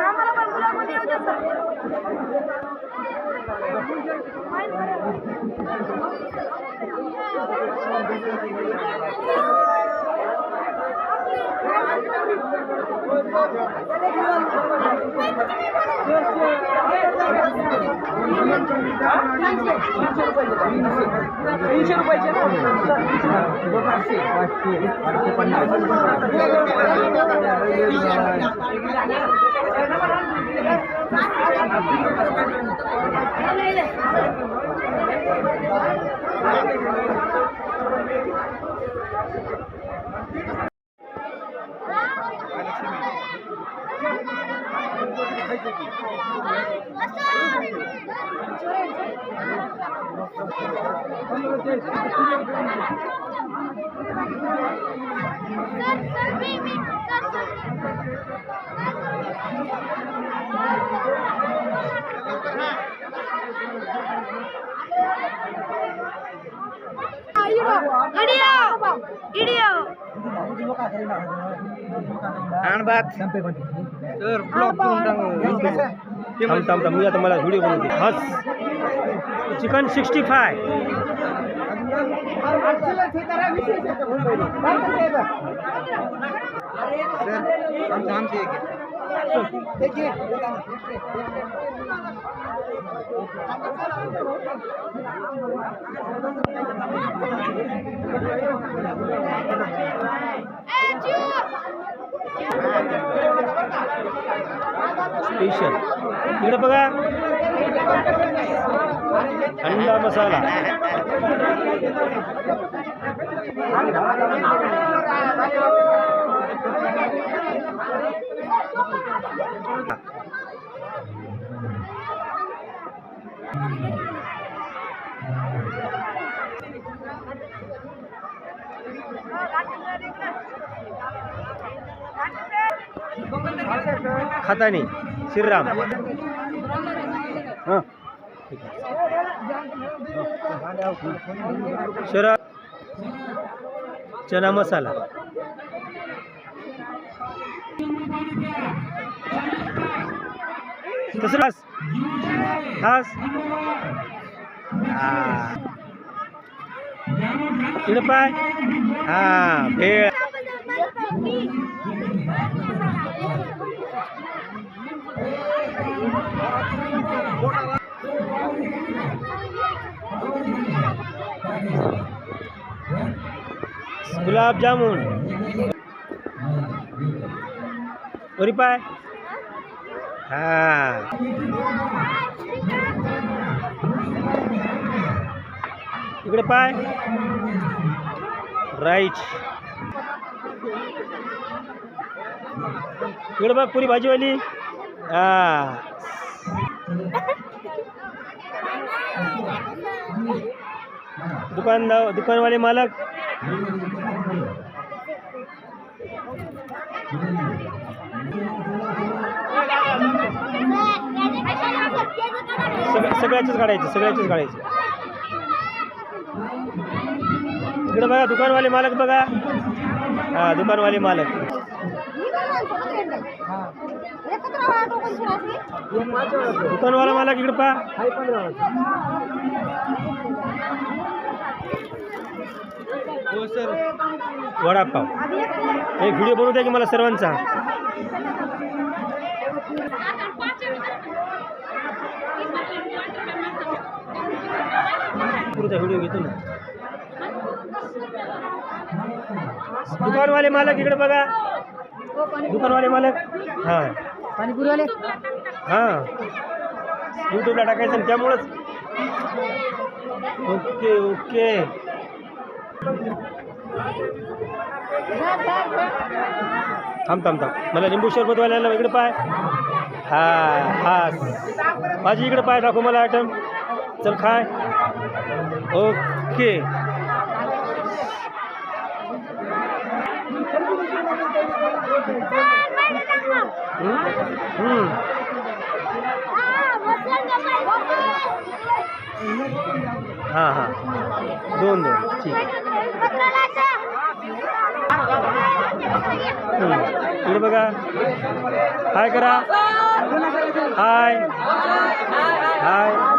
आम्हाला पण गुलाबमध्ये येऊ द्या सर तीनशे रुपयाचे सर सर मी मी सर सर इडियो इडियो तर ब्लॉक करून थांब थांब थांब. मी आता मला व्हिडिओ बनवते. हस. चिकन सिक्स्टी फाय आमचं आमचे स्पेशल इकडे बघा. अंडा मसाला. खातानी श्रीराम हां शरा चना मसाला कसं हास हास इकडे पाय हा भेळ गुलाबजामुन वरी पाय हा इकडे पाय राईट इकडे बघ पुरी भाजीवाली हा दुकानदार दुकानवाले मालक. सगळ्याचेच काढायचे सगळ्याचेच काढायचे. इकडे बघा दुकानवाले मालक बघा. हा दुकानवाले मालक. दुकानवाला मालक इकडे पहा. हो सर. वडापाव. एक व्हिडिओ बनवू द्या की मला सर्वांचा. पुढचा व्हिडिओ घेतो ना. दुकानवाले मालक इकडे बघा. दुकानवाले मालक. हां. पाणीपुरीवाले हां. यूट्यूबला टाकायचं आणि त्यामुळंच. Okay okay. थांब थांब थांब. मला लिंबू सरबतवाल्याला इकडे पाय. हा हा. माझी इकडे पाय दाखव मला आयटम चल खाय. ओके. हां हां. दोन दोन. ठीक इकडे बघा. हाय करा. हाय. हाय.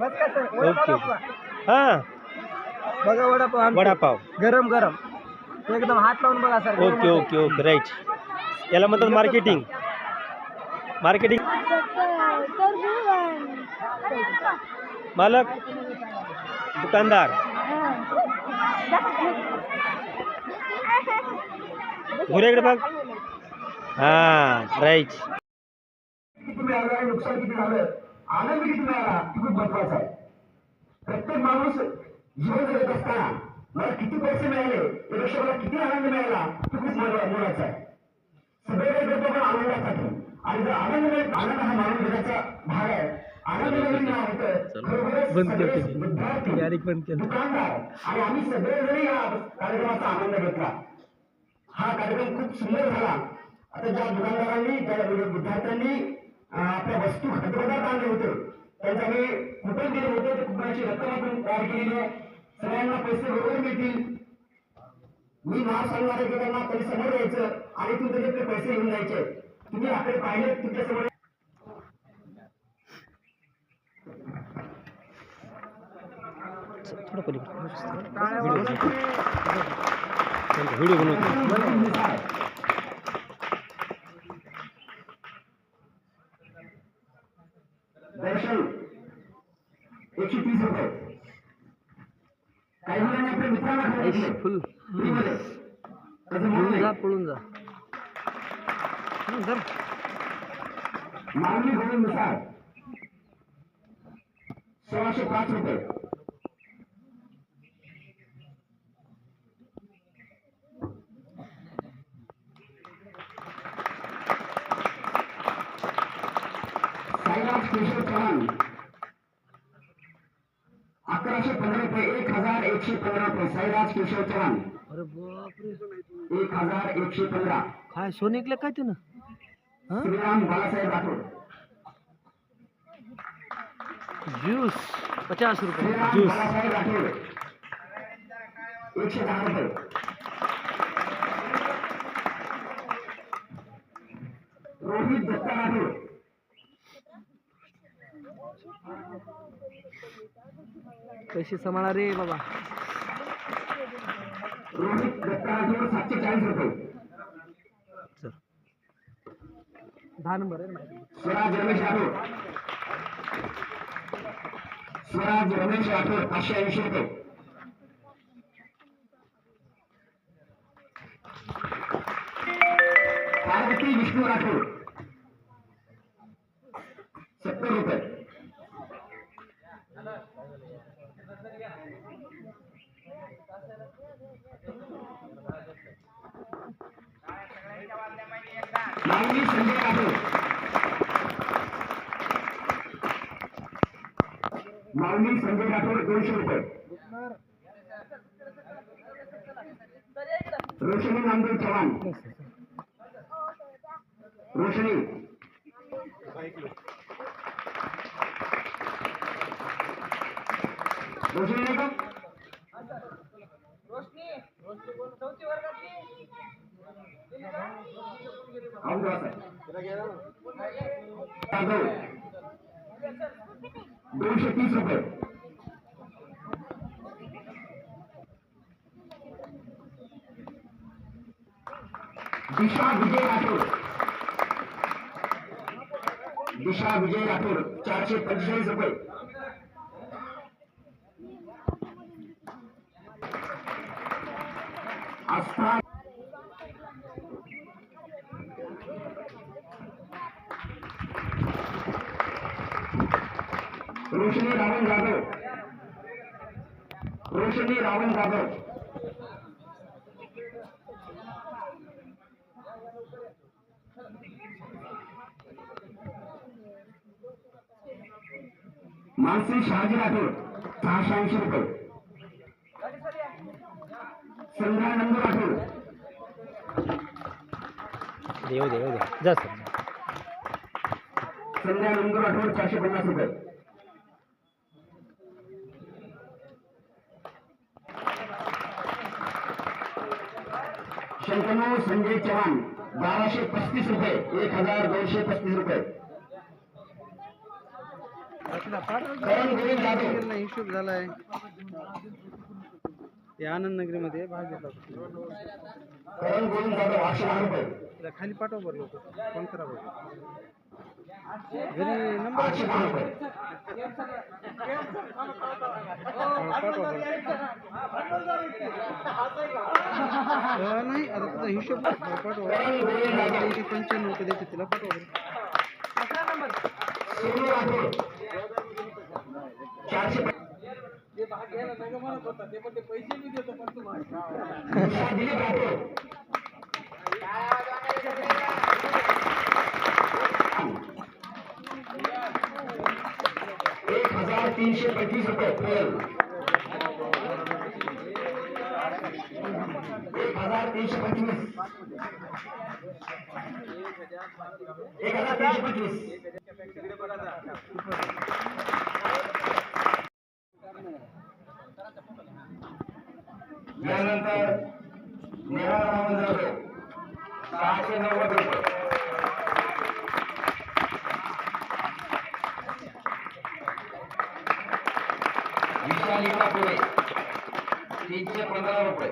बस का सर? ओके. हां. बघा वडापाव आमचा. वडापाव. गरम गरम. एकदम हात लावून बघा sir okay okay okay. Right याला म्हणतात मार्केटिंग मार्केटिंग मालक दुकानदार. घुऱ्याकडे बघ. हां राईट किती मिळालं आणि नुकसान किती झालं आनंद किती मिळाला हे खूप महत्त्वाचा आहे. प्रत्येक माणूस जीवन जगत असताना मला किती पैसे मिळाले यापेक्षा मला किती आनंद मिळाला हे खूप महत्वा- महत्वाचं आहे. सगळे काही करतो पण आनंदासाठी. आणि जर आनंद मिळत आनंद हा मानव जगाचा भाग आहे. आनंद होतं खरोखरच. विद्यार्थी दुकानदार. आणि आम्ही सगळेजणी या कार्यक्रमाचा आनंद घेतला. हा कार्यक्रम खूप सुंदर झाला. आता ज्या दुकानदारांनी ज्या विद्यार्थ्यांनी आपल्या वस्तू खाद्यपदार्थ आणले होते त्यांचे आम्ही कुपन केले होते त्या कुपनाची रक्कम आपण तयार केलेली आहे सगळ्यांना पैसे बरोबर मिळतील मी नाव सांगणार की त्यांना त्यांनी समोर यायचं आणि तुम्ही त्याच्यातले पैसे घेऊन जायचे तुम्ही आपले पाहिले तुमच्यासमोर थोडं पलीकडे व्हिडिओ बनवतो एकशे तीस रुपये काही मुलांनी आपल्या मित्रांना खरेदी फुल पळून जा. पळून जा मागणी गणनेनुसार सोळाशे पाच रुपये साईराज केशव चव्हाण अकराशे पंधरा रुपये एक हजार एकशे पंधरा रुपये साईराज केशव चव्हाण अरे बापरे. एक हजार एकशे पंधरा. काय काय त्यानं हं? श्रीराम बाळासाहेब राठोड. ज्यूस पचास रुपये. ज्यूस. बाळासाहेब राठोड. एकशे दहा रुपये. रोहित दत्ता राठोड. पैसे सांभाळा रे बाबा. रोहित दत्ता राठोड सातशे चाळीस रुपये. चल. दहा नंबर आहे ना माझ्याकडे. स्वराज रमेश राठोड. स्वराज रमेश राठोड पाचशे ऐंशी रुपये. पार्वती विष्णू राठोड. सत्तर रुपये. माऊली संजय राठोड. माऊली संजय राठोड दोनशे रुपये. रोशनी नामदेव चव्हाण. रोशनी. रोशनी नाही का आऊट आहे जाधव दोनशे तीस रुपये. दिशा विजय राठोड. दिशा विजय राठोड चारशे पंचेचाळीस रुपये आस्था रोशनी रावण जाधव. रोशनी रावण जाधव. मानसी शहाजी राठोड सहाशे ऐंशी रुपये. संध्या नंद राठोड देऊ दे येऊ दे. जा सर. संध्या नंद राठोड चारशे पन्नास रुपये. संजय चव्हाण बाराशे पस्तीस रुपये एक हजार दोनशे पस्तीस रुपये. करण गोविंद जाधव. हिशोब झालाय आनंद नगरीमध्ये भाग घेतला. करण गोविंद जाधव आठशे दहा रुपये. खाली पाठव बरं लोक फोन करा घरी नंबर नाही आता तुझा हिशोब पाठवा. पंच्याण्णव रुपये देते तिला पाठवा. बरं सोनू राठोड चारशे प- निशा दिलीप राठोड एक हजार तीनशे पंचवीस रुपये पेल एक हजार तीनशे पंचवीस एक हजार तीनशे पंचवीस यानंतर नेहा रामन सहाशे नव्वद रुपये. तीनशे पंधरा रुपये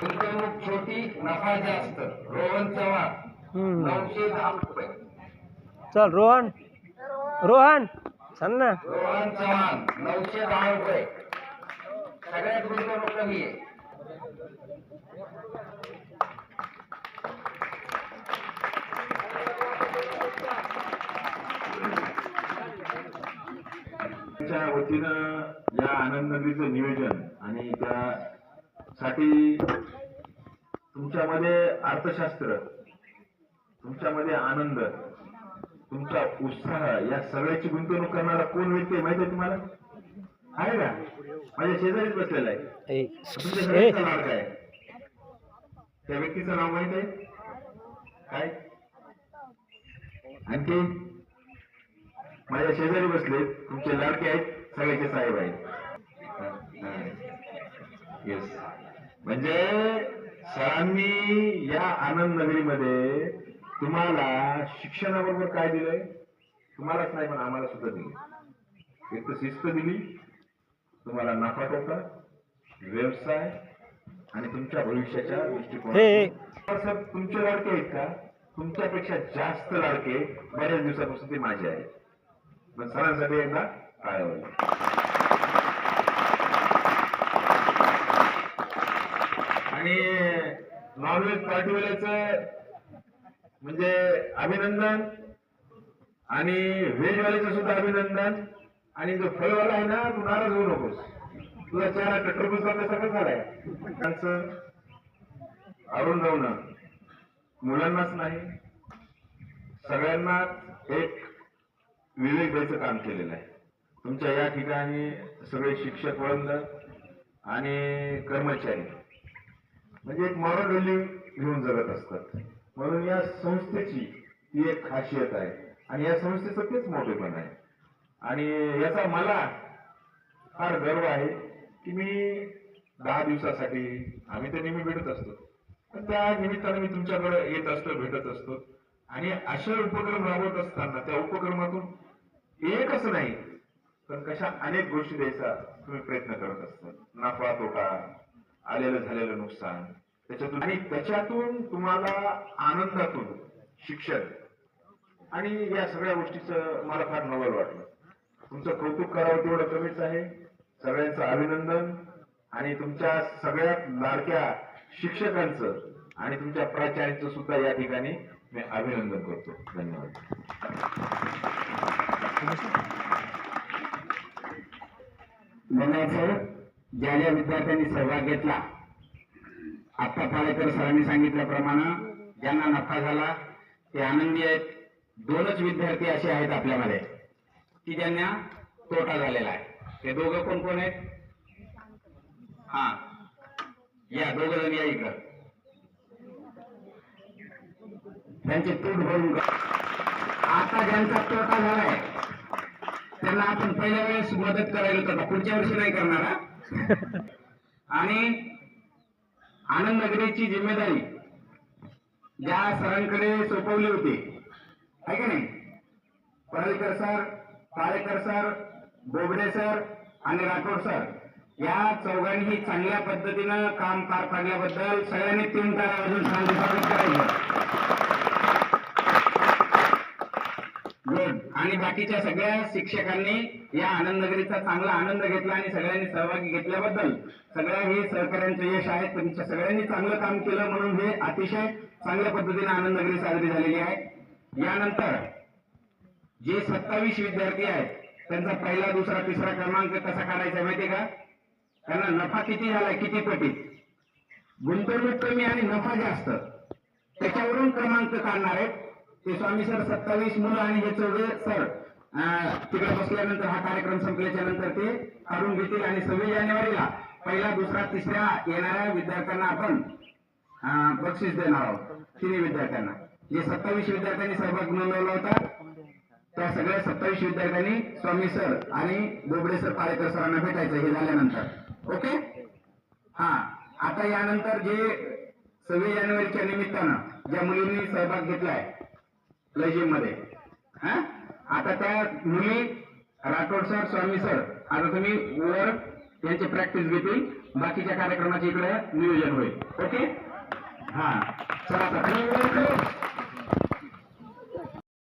गुंतवणूक छोटी नफा जास्त. रोहन चव्हाण. नऊशे दहा रुपये. चल रोहन. रोहन. चल ना. रोहन चव्हाण नऊशे दहा रुपये. सगळ्यात गुंतवणूक कमी आहे. च्या वतीनं या आनंद नगरीचं नियोजन आणि त्यासाठी तुमच्यामध्ये अर्थशास्त्र तुमच्यामध्ये आनंद तुमचा उत्साह या सगळ्याची गुंतवणूक करणारा कोण व्यक्ती आहे माहिती आहे तुम्हाला? आहे का? माझ्या शेजारीच बसलेला आहे. ए, तुमच्या ए, सगळ्यांचं नाव काय त्या व्यक्तीचं नाव माहीत आहे? काय? आणखी? माझ्या शेजारी बसले. तुमचे लाडके आहेत सगळ्याचे साहेब आहेत. येस म्हणजे सरांनी या आनंद नगरीमध्ये तुम्हाला शिक्षणाबरोबर काय दिलंय? तुम्हालाच नाही पण आम्हाला सुद्धा दिलं एक तर शिस्त दिली. तुम्हाला नफा तोटा व्यवसाय आणि तुमच्या भविष्याच्या. दृष्टिकोन सर तुमचे लाडके आहेत का? तुमच्यापेक्षा जास्त लाडके बऱ्याच दिवसापासून ते माझे आहेत. पण सरांसाठी एकदा काय आणि नॉनव्हेज पार्टीवाल्याचं म्हणजे अभिनंदन आणि व्हेजवाल्याचं सुद्धा अभिनंदन. आणि जो फळवाला आहे ना तू नाराज होऊ नकोस. तुझा चेहरा टटरबूज करण्यासारखा झालाय. त्यांचं अरुण जाऊन मुलांनाच नाही सगळ्यांना एक विवेक काम केलेलं आहे. तुमच्या या ठिकाणी सगळे शिक्षक वृंद आणि कर्मचारी म्हणजे एक मॉरल व्हॅल्यू घेऊन जगत असतात. म्हणून या संस्थेची ती एक खासियत आहे. आणि या संस्थेचं तेच मोठेपण आहे. आणि याचा मला फार गर्व आहे की मी दहा दिवसासाठी आम्ही तर नेहमी भेटत असतो. पण त्या निमित्ताने मी तुमच्याकडे येत असतो भेटत असतो. आणि अशा उपक्रम राबवत असताना त्या उपक्रमातून एकच नाही पण कशा अनेक गोष्टी द्यायचा तुम्ही प्रयत्न करत असतात नफा तोटा आलेलं झालेलं नुकसान. त्याच्यातून आणि त्याच्यातून तुम्हाला आनंदातून शिक्षण. आणि या सगळ्या गोष्टीचं मला फार नवल वाटलं. तुमचं कौतुक करावं तेवढं कमीच आहे. सगळ्यांचं अभिनंदन. आणि तुमच्या सगळ्यात लाडक्या शिक्षकांचं आणि तुमच्या प्राचार्यांचं सुद्धा या ठिकाणी मी अभिनंदन करतो. धन्यवाद. म्हणायचं ज्या ज्या विद्यार्थ्यांनी सहभाग घेतला आत्ता पालेकर सरांनी सांगितल्याप्रमाणे ज्यांना नफा झाला ते आनंदी आहेत. दोनच विद्यार्थी असे आहेत आपल्यामध्ये की ज्यांना तोटा झालेला आहे. ते दोघं कोण कोण आहेत? हा. या दोघ जण या इकडं. त्यांचे तूट भरून आता ज्यांचा तोटा झालाय त्यांना आपण पहिल्या वेळेस मदत करायला होतं पुढच्या वर्षी नाही करणार आणि आनंद नगरीची जिम्मेदारी ज्या सरांकडे सोपवली होती आहे का नाही? Parlikar sir Palekar sir Bobde sir आणि राठोड सर या चौघांनी चांगल्या पद्धतीनं काम पार पाडल्याबद्दल सगळ्यांनी तीन तारा अजून सांगितलं करायचं. आणि बाकीच्या सगळ्या शिक्षकांनी या आनंद नगरीचा चांगला आनंद घेतला आणि सगळ्यांनी सहभागी घेतल्याबद्दल सगळ्या हे सहकार्यांचं यश आहे. तुमच्या सगळ्यांनी चांगलं काम केलं म्हणून हे अतिशय चांगल्या पद्धतीने आनंदनगरी साजरी झालेली आहे. यानंतर जे सत्तावीस विद्यार्थी आहेत त्यांचा पहिला दुसरा तिसरा क्रमांक कसा काढायचा माहितीये का? त्यांना नफा किती झालाय किती पटीत? गुंतवणूक कमी आणि नफा जास्त. त्याच्यावरून क्रमांक काढणार आहेत. ते स्वामी सर सत्तावीस मुलं आणि हे चौघे सर. तिकडे बसल्यानंतर हा कार्यक्रम संपल्याच्या नंतर ते काढून घेतील आणि सव्वीस जानेवारीला पहिला दुसरा तिसऱ्या येणाऱ्या विद्यार्थ्यांना आपण बक्षीस देणार आहोत. तिन्ही विद्यार्थ्यांना. जे सत्तावीस विद्यार्थ्यांनी सहभाग नोंदवला होता त्या सगळ्या सत्तावीस विद्यार्थ्यांनी स्वामी सर आणि बोबडे सर पारेकर सरांना भेटायचं हे झाल्यानंतर. ओके? हा. आता यानंतर जे सव्वीस जानेवारीच्या निमित्तानं ज्या मुलींनी सहभाग घेतलाय लेजिममध्ये हा? आता त्या मुली राठोड सर स्वामी सर आता तुम्ही वर यांची प्रॅक्टिस घेतील. बाकीच्या कार्यक्रमाचे इकडे नियोजन होईल. ओके हा. चला